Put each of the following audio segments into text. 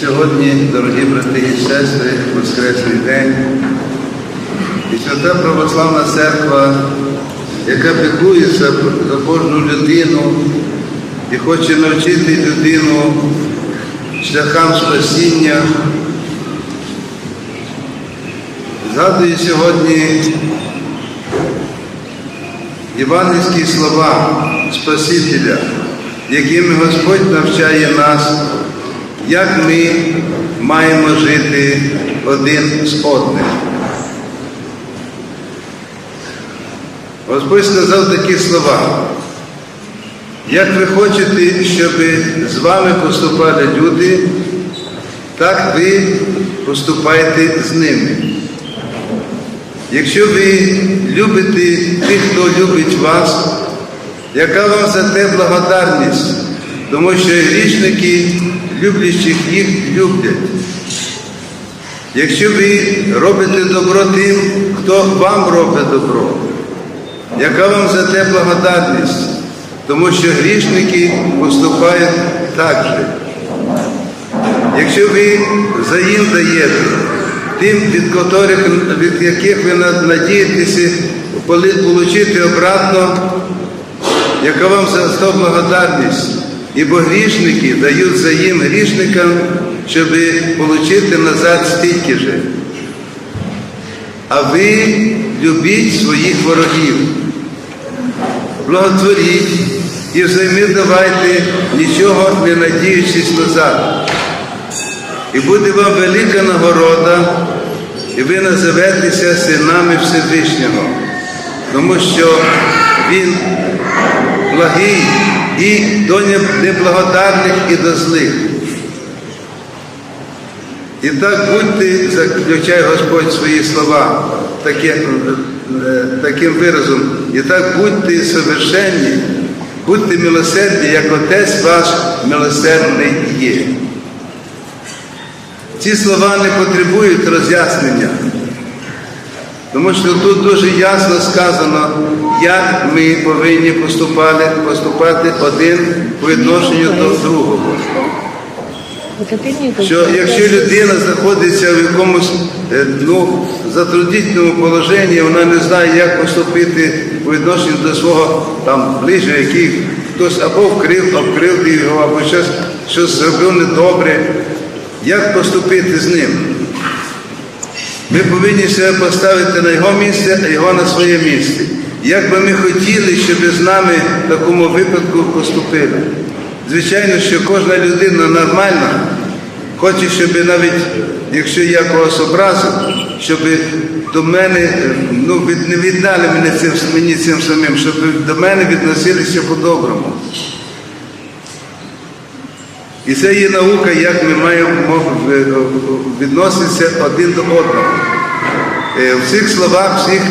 Сьогодні, дорогі брати і сестри, Воскресний день. І Свята Православна Церква, яка піклується за кожну людину і хоче навчити людину шляхам спасіння, згадує сьогодні євангельські слова Спасителя, якими Господь навчає нас, як ми маємо жити один з одним. Господь сказав такі слова. Як ви хочете, щоб з вами поступали люди, так ви поступайте з ними. Якщо ви любите тих, хто любить вас, яка вам за те благодарність, тому що грішники, люблячих їх люблять. Якщо ви робите добро тим, хто вам робить добро, яка вам за те благодарність, тому що грішники поступають так же. Якщо ви взаєм даєте тим, від, котрих, від яких ви надієтеся отримати обратно, яка вам за то благодарність, ібо грішники дають взаєм грішникам, щоб отримати назад стільки же. А ви любіть своїх ворогів, благотворіть і взаємно давайте, нічого не надіючись назад. І буде вам велика нагорода, і ви називетеся синами Всевишнього, тому що Він благий і до неблагодарних, і до злих. І так будьте, заключає Господь свої слова таке, е, таким виразом, і так будьте совершенні, будьте милосердні, як Отець ваш милосердний є. Ці слова не потребують роз'яснення, тому що тут дуже ясно сказано, як ми повинні поступати, поступати один по відношенню до другого. Що якщо людина знаходиться в якомусь е, ну, затруднительному положенні, вона не знає, як поступити по відношенню до свого там ближнього, який хтось або вкрив, обкрив його, або щось, щось зробив недобре, як поступити з ним? Ми повинні себе поставити на його місце, а його на своє місце. Як би ми хотіли, щоб з нами в такому випадку поступили. Звичайно, що кожна людина нормальна, хоче, щоб навіть, якщо я когось образив, щоб до мене, ну, не віддали мене цим, мені цим самим, щоб до мене відносилися по-доброму. І це є наука, як ми маємо відноситися один до одного. Е, В цих словах всіх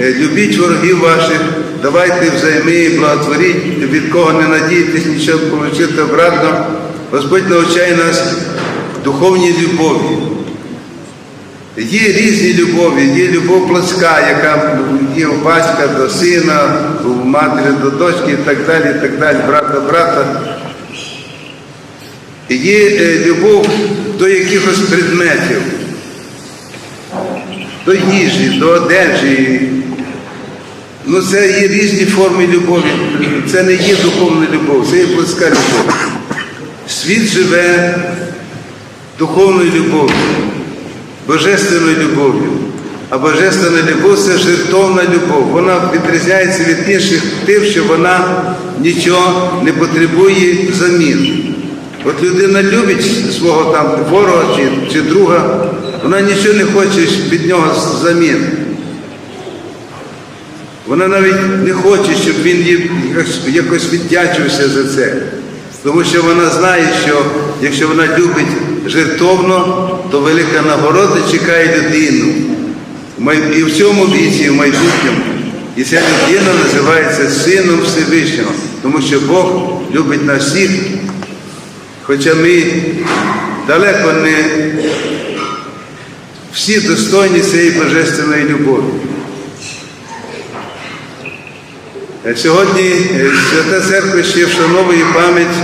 любіть ворогів ваших, давайте взайми, благотворіть, від кого не надійтесь нічого отримати обратно. Господь навчає нас духовній любові. Є різні любові, є любов плотська, яка є у батька до сина, у матері до дочки і так далі, і так далі, брат до брата. Є е, любов до якихось предметів, до їжі, до одежі. Ну, це є різні форми любові. Це не є духовна любов, це є плотська любов. Світ живе духовною любов'ю, божественною любов'ю. А божественна любов це жертовна любов. Вона відрізняється від інших тим, що вона нічого не потребує взамін. От людина любить свого там ворога чи, чи друга, вона нічого не хоче від нього взамін. Вона навіть не хоче, щоб він якось, якось віддячився за це. Тому що вона знає, що якщо вона любить жертовно, то велика нагорода чекає людину. І в цьому віці, і в майбутньому. І ця людина називається Сином Всевишнього, тому що Бог любить нас всіх, хоча ми далеко не всі достойні цієї божественної любові. Е, Сьогодні е, Свята Церква ще вшановує пам'ять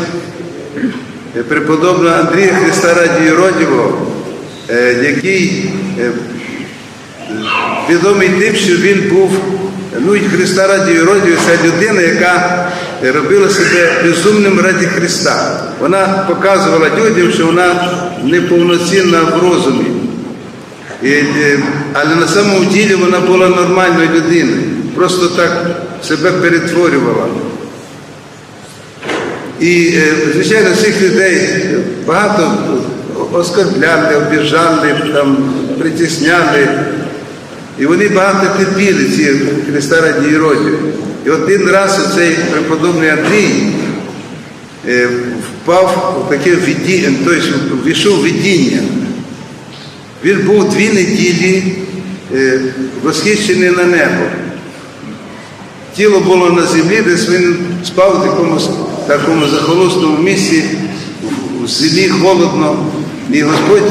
е, преподобного Андрія Христа Раді Єродівого, е, який е, відомий тим, що він був, ну і Христа раді Єродію, це людина, яка робила себе безумним раді Христа. Вона показувала людям, що вона неповноцінна в розумі. Е, але на самому ділі вона була нормальною людиною, просто так себе перетворювала. І, е, звичайно, цих людей багато оскорбляли, обіжали, там, притісняли. І вони багато терпіли ці Христа раді Єродію. І один раз цей преподобний Андрій е, впав в таке видіння, тобто війшов в видіння. Він був дві неділі е, восхищений на небо. Тіло було на землі, десь він спав в такому, такому захолустному місці, в- землі холодно. І Господь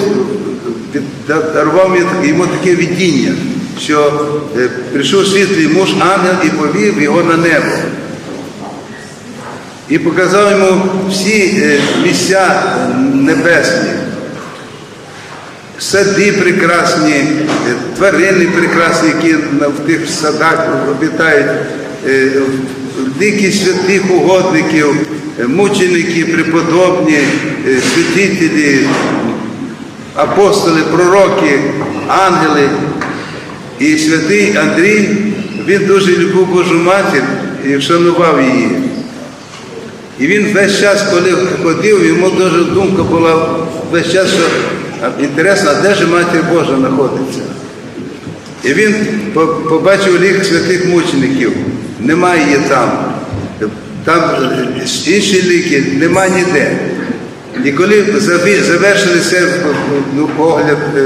дарував йому- таке видіння, що е, прийшов світлий муж ангел і повів його на небо. І показав йому всі е, місця небесні сади прекрасні, е, тварини прекрасні, які в тих садах обітають, дикі святих угодників, е, мученики, преподобні, е, святителі, апостоли, пророки, ангели. І святий Андрій, він дуже любив Божу матір і шанував її. І він весь час, коли ходив, йому дуже думка була весь час, що інтересно, а де ж Матір Божа знаходиться? І він побачив лік святих мучеників, немає її там. Там е, інші ліки немає ніде. І коли завершилися ну, огляд е,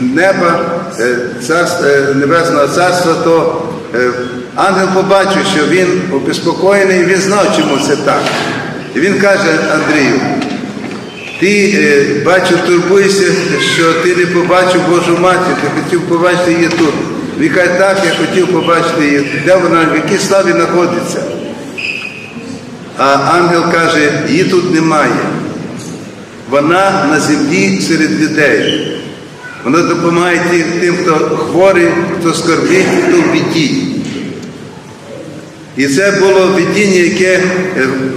неба, е, царства, е, Небесного Царства, то е, ангел побачив, що він обеспокоєний, і він знав, чому це так. І він каже Андрію, ти е, бачу, турбуєшся, що ти не побачив Божу матір, ти хотів побачити її тут. Він так, я хотів побачити її. Де вона, в якій славі знаходиться? А ангел каже, її тут немає. Вона на землі серед людей. Вона допомагає тим, хто хворий, хто скорбить, хто в біді. І це було видіння, яке е,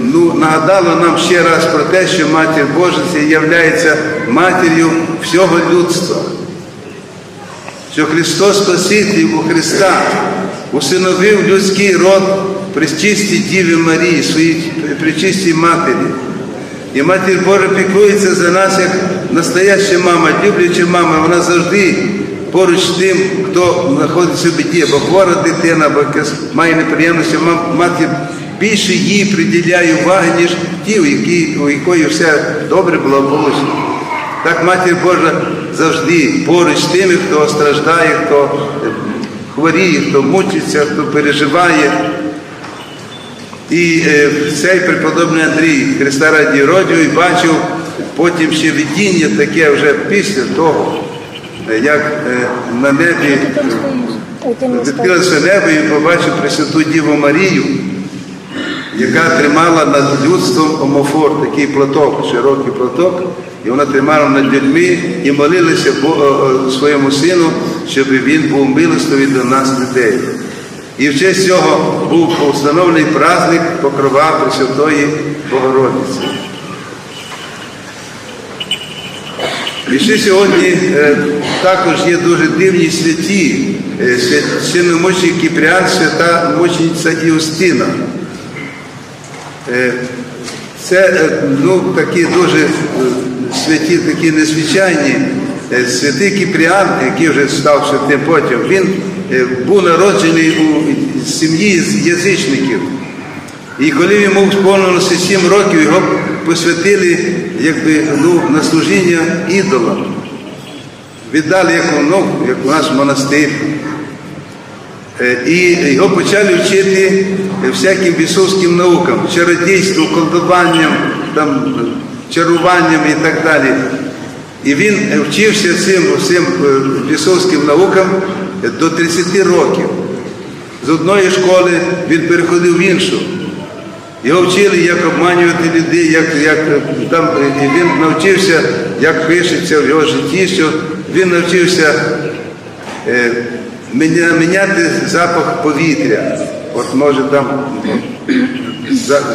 ну, нагадало нам ще раз про те, що Матір Божа є матір'ю всього людства. Що Христос Спаситель у Христа усиновив людський род при чистій Діві Марії, своїй причистій матері. І Матір Божа піклується за нас як настояща мама, любляча мама, вона завжди поруч з тим, хто знаходиться в біді, або хвора дитина, або має неприємності, Ма- матір більше їй приділяє уваги, ніж ті, у якої все добре було благополучно. Так Матір Божа завжди поруч з тими, хто страждає, хто е, хворіє, хто мучиться, хто переживає. І цей преподобний Андрій Христа раді родів і бачив потім ще видіння таке вже після того, е, як е, на небі відкрилося небо і побачив Пресвяту Діву Марію, яка тримала над людством омофор, такий платок, широкий платок, і вона тримала над людьми і молилася о- о своєму сину, щоб він був милостивий до нас людей. І в честь цього був встановлений праздник Покрова Пресвятої Богородиці. І ще сьогодні е, також є дуже дивні святі, е, свя- священномучений Кіпріан, свята мучениця Іустина. Е, Це е, ну, такі дуже е, святі, такі незвичайні. Святий Кіпріан, який вже став святим потім, він був народжений у сім'ї язичників. І коли йому сповнилося сім років, його посвятили якби, ну, на служіння ідолам. Віддали як, ну, як у нас монастир. Е, І його почали вчити всяким бісовським наукам, чародійству, колдуванням, там, чаруванням і так далі. І він вчився цим, цим е, бісовським наукам до 30 років. З одної школи він переходив в іншу. Його вчили, як обманювати людей, як, як е, там і він навчився, як пишеться в його житті, що він навчився міняти запах повітря. От може там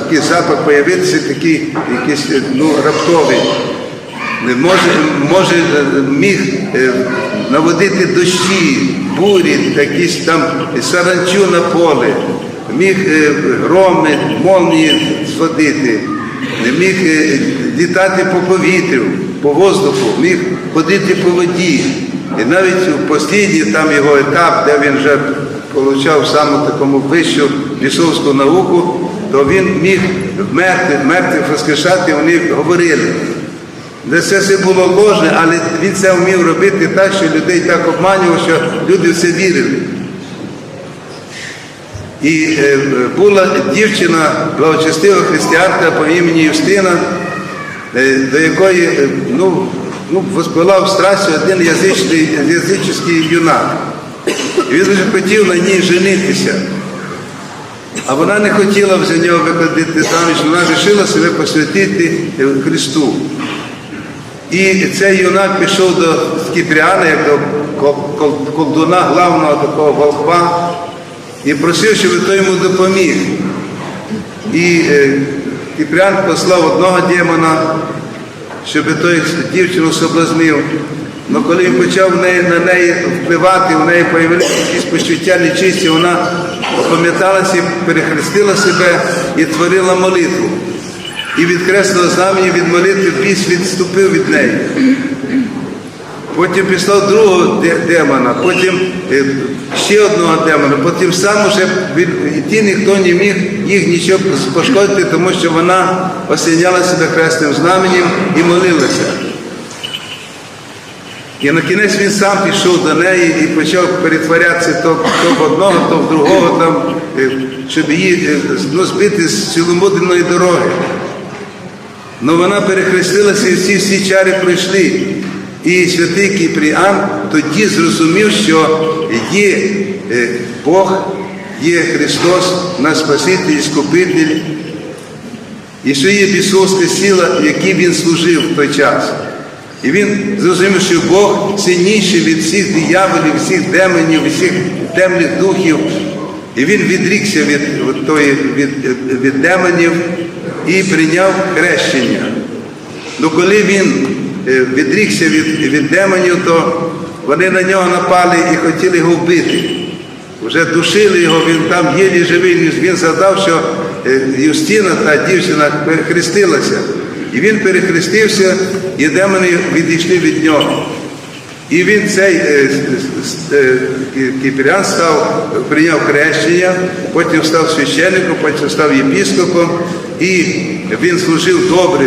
такий запах появитися, такий якийсь ну, раптовий. Може, може міг е, наводити дощі, бурі, якісь там саранчу на поле, міг е, громи, молнії зводити, міг е, літати по повітрю, по воздуху, міг ходити по воді. І навіть у останній там його етап, де він вже отримав саме такому вищу лісовську науку, то він міг мертвих, мертвих воскрешати, вони говорили. Де це все було ложне, але він це вмів робити так, що людей так обманював, що люди все вірили. І е, була дівчина, благочестива християнка по імені Юстина, е, до якої е, ну, ну, воспилав страстю один язичний, язичний юнак. І він вже хотів на ній женитися. А вона не хотіла за нього виходити заміж, вона вирішила себе посвятити Христу. І цей юнак пішов до Кіпріана, як до кол- кол- колдуна, главного такого волхва, і просив, щоб той йому допоміг. І е, Кіпріан послав одного демона, щоб той дівчину соблазнив. Але коли він почав на неї впливати, у неї появилися якісь почуття нечисті, вона опам'яталася, перехрестила себе і творила молитву. І від кресного знамені від молитви біс відступив від неї. Потім післав другого демона, потім е, ще одного демона, потім сам уже від, йти ніхто не міг їх нічого пошкодити, тому що вона осіняла себе хресним знаменем і молилася. І на кінець він сам пішов до неї і почав перетворятися то, то в одного, то в другого, там, е, щоб її е, ну, збити з ціломудреної дороги. Ну вона перехрестилася і всі всі чари пройшли. І святий Кіпріан тоді зрозумів, що є е, Бог, є Христос, наш Спаситель і Скупитель, і що є бісовська сила, якій він служив в той час. І він зрозумів, що Бог сильніший від всіх дияволів, всіх демонів, всіх темних духів. І він відрікся від, тої, від, від демонів і прийняв хрещення. Ну коли він відрікся від, від демонів, то вони на нього напали і хотіли його вбити. Вже душили його, він там єлі живий, він згадав, що е, Юстина, та дівчина, перехрестилася. І він перехрестився, і демони відійшли від нього. І він цей е, с- с- е, Кі- став, прийняв хрещення, потім став священником, потім став єпіскопом, і він служив добре,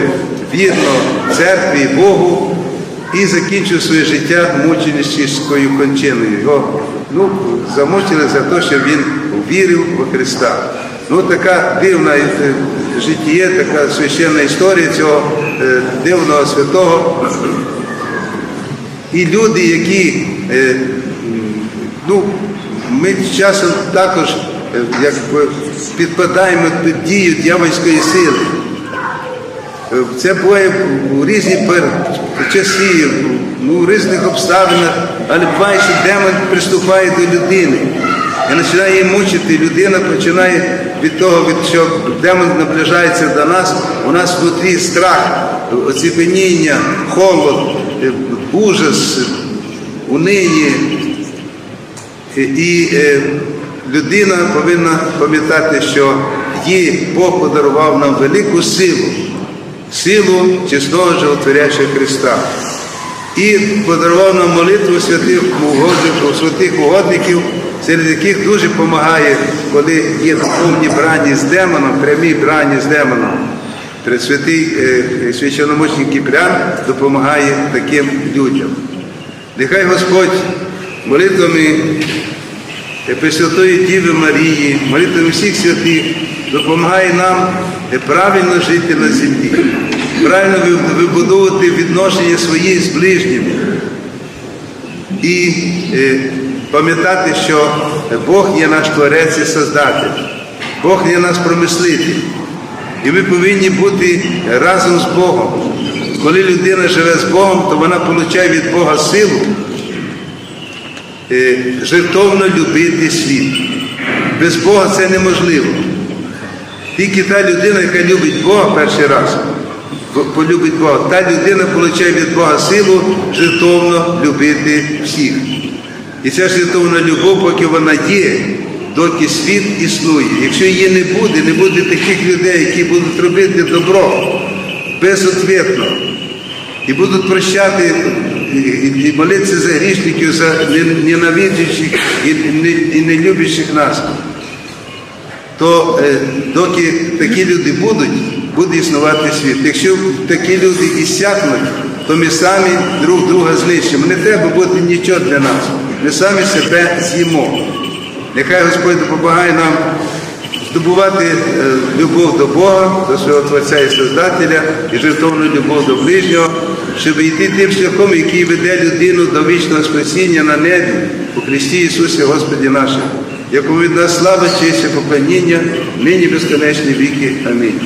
вірно церкві Богу і закінчив своє життя мученицькою кончиною. Його ну, замучили за те, що він вірив у Христа. Ну, така дивна е, життя, така священна історія цього е, дивного святого. І люди, які е, ну, ми часом також якби підпадаємо під дію дьявольської сили. Це буває у різні часи, ну, у різних обставинах, але буває, що демон приступає до людини і починає її мучити. Людина починає від того, від що демон наближається до нас, у нас внутрі страх, оціпеніння, холод, ужас, унині. І е, людина повинна пам'ятати, що їй Бог подарував нам велику силу, силу чесного животворящого Христа. І подарував нам молитву святих угодників, святих угодників, серед яких дуже допомагає, коли є духовні брані з демоном, прямі брані з демоном. Пресвятий е, священномучник Кіпрян допомагає таким людям. Нехай Господь молитвами Пресвятої Діви Марії, молитвами всіх святих допомагає нам правильно жити на землі, правильно вибудовувати відношення свої з ближніми і е, пам'ятати, що Бог є наш Творець і Создатель, Бог є наш промислитель. І ми повинні бути разом з Богом. Коли людина живе з Богом, то вона отримує від Бога силу е, жертовно любити світ. Без Бога це неможливо. Тільки та людина, яка любить Бога перший раз, полюбить Бога, та людина отримує від Бога силу жертовно любити всіх. І ця жертовна любов, поки вона є, доки світ існує. Якщо її не буде, не буде таких людей, які будуть робити добро безответно і будуть прощати і, молитися за грішників, за не- ненавидящих і, не, і не любящих нас то е, доки такі люди будуть, буде існувати світ. Якщо такі люди іссякнуть, то ми самі друг друга знищимо. Не треба бути нічого для нас. Ми самі себе з'їмо. Нехай Господь допомагає нам здобувати е, любов до Бога, до свого Творця і Создателя і жертовну любов до ближнього, щоб йти тим шляхом, який веде людину до вічного спасіння на небі у Христі Ісусі Господі нашому, якому від слава, честь і поклоніння, нині безконечні віки. Амінь.